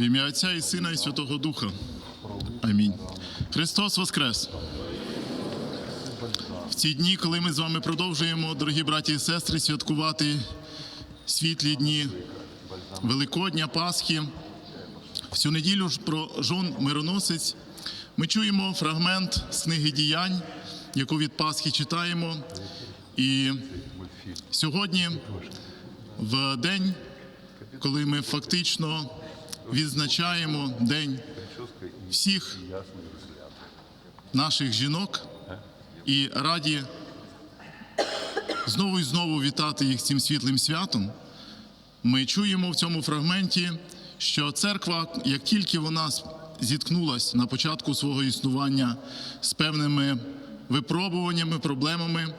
В ім'я Отця і Сина і Святого Духа. Амінь. Христос Воскрес! В ці дні, коли ми з вами продовжуємо, дорогі браті і сестри, святкувати світлі дні Великодня, Пасхи, в цю неділю про жон мироносець ми чуємо фрагмент з книги діянь, яку від Пасхи читаємо. І сьогодні, в день, коли ми фактично відзначаємо День всіх наших жінок і раді знову і знову вітати їх цим світлим святом. Ми чуємо в цьому фрагменті, що церква, як тільки вона зіткнулася на початку свого існування з певними випробуваннями, проблемами,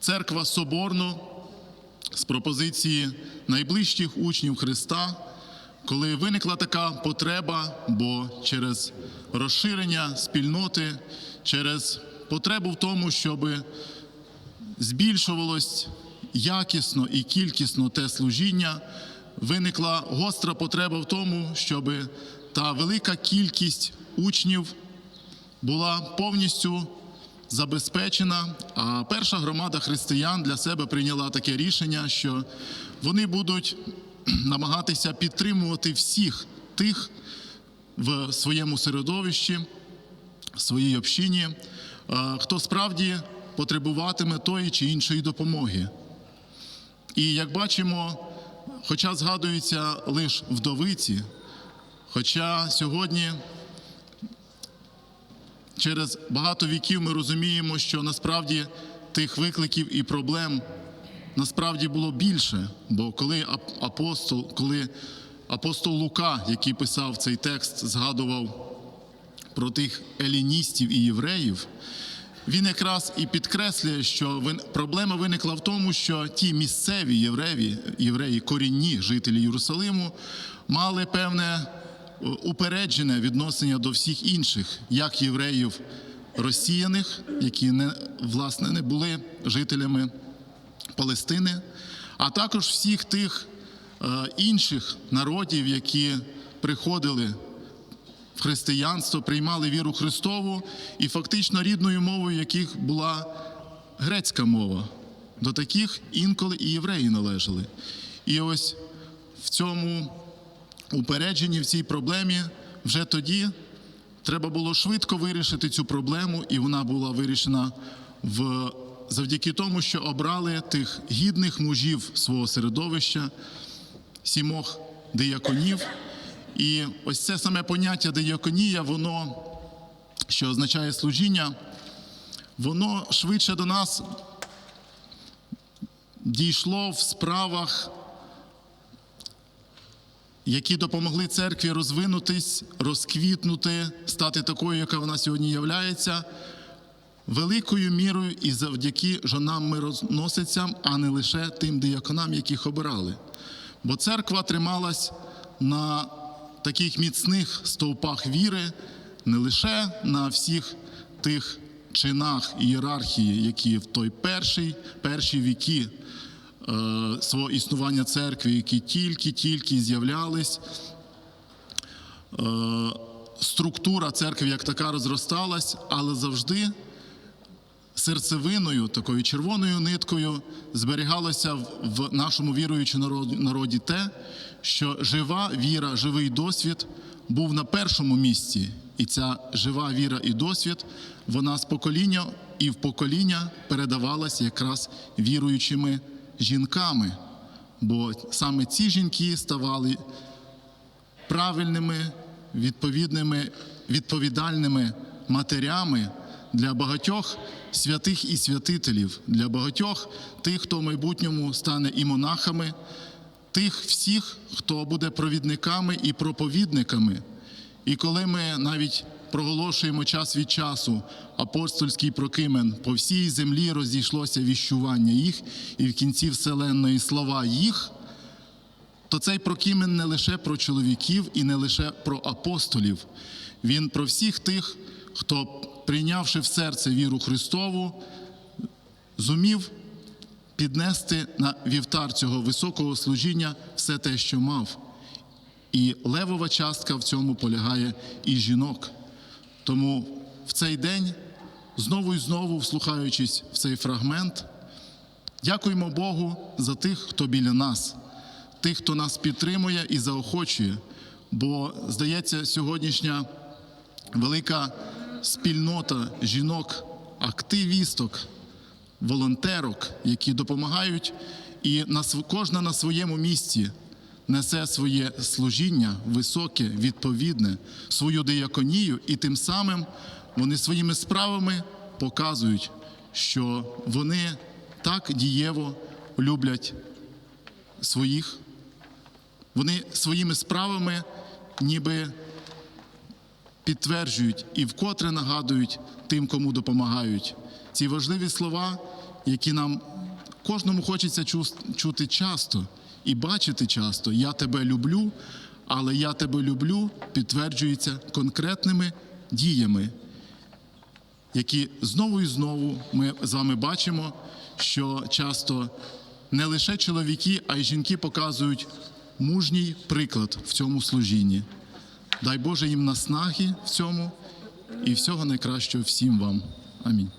церква соборно з пропозиції найближчих учнів Христа, коли виникла така потреба, бо через розширення спільноти, через потребу в тому, щоб збільшувалось якісно і кількісно те служіння, виникла гостра потреба в тому, щоб та велика кількість учнів була повністю забезпечена. А перша громада християн для себе прийняла таке рішення, що вони будуть намагатися підтримувати всіх тих в своєму середовищі, в своїй общині, е, хто справді потребуватиме тої чи іншої допомоги. І як бачимо, хоча згадуються лише вдовиці, хоча сьогодні через багато віків ми розуміємо, що насправді тих викликів і проблем насправді було більше. Бо коли апостол, коли апостол Лука, який писав цей текст, згадував про тих еліністів і євреїв, він якраз і підкреслює, що проблема виникла в тому, що ті місцеві євреї, євреї корінні жителі Єрусалиму, мали певне е, упереджене відношення до всіх інших, як євреїв розсіяних, які не власне не були жителями Палестини, а також всіх тих е, інших народів, які приходили в християнство, приймали віру Христову, і фактично рідною мовою яких була грецька мова. До таких інколи і євреї належали. І ось в цьому упередженні, в цій проблемі вже тоді треба було швидко вирішити цю проблему, і вона була вирішена в завдяки тому, що обрали тих гідних мужів свого середовища, сімох дияконів. І ось це саме поняття дияконія, воно, що означає служіння, воно швидше до нас дійшло в справах, які допомогли церкві розвинутись, розквітнути, стати такою, яка вона сьогодні являється, великою мірою і завдяки жонам мироносицям, а не лише тим дияконам, яких обирали. Бо церква трималась на таких міцних стовпах віри, не лише на всіх тих чинах ієрархії, які в той перший, перші віки е, свого існування церкви, які тільки-тільки з'являлись. Е, структура церкви як така розросталась, але завжди серцевиною, такою червоною ниткою зберігалося в- нашому віруючому народі те, що жива віра, живий досвід був на першому місці. І ця жива віра і досвід, вона з покоління і в покоління передавалася якраз віруючими жінками. Бо саме ці жінки ставали правильними, відповідними, відповідальними матерями для багатьох святих і святителів, для багатьох тих, хто в майбутньому стане і монахами, тих всіх, хто буде провідниками і проповідниками. І коли ми навіть проголошуємо час від часу апостольський прокимен, по всій землі розійшлося віщування їх, і в кінці вселенної слова їх то цей прокімен не лише про чоловіків і не лише про апостолів. Він про всіх тих, хто, прийнявши в серце віру Христову, зумів піднести на вівтар цього високого служіння все те, що мав. І левова частка в цьому полягає і жінок. Тому в цей день, знову і знову, вслухаючись в цей фрагмент, дякуємо Богу за тих, хто біля нас, тих, хто нас підтримує і заохочує. Бо, здається, сьогоднішня велика спільнота жінок, активісток, волонтерок, які допомагають, і кожна на своєму місці несе своє служіння високе, відповідне, свою дияконію, і тим самим вони своїми справами показують, що вони так дієво люблять своїх. Вони своїми справами ніби підтверджують і вкотре нагадують тим, кому допомагають. Ці важливі слова, які нам кожному хочеться чути часто і бачити часто. Я тебе люблю, але я тебе люблю підтверджується конкретними діями, які знову і знову ми з вами бачимо, що часто не лише чоловіки, а й жінки показують мужній приклад в цьому служінні. Дай Боже їм наснаги в цьому і всього найкращого всім вам. Амінь.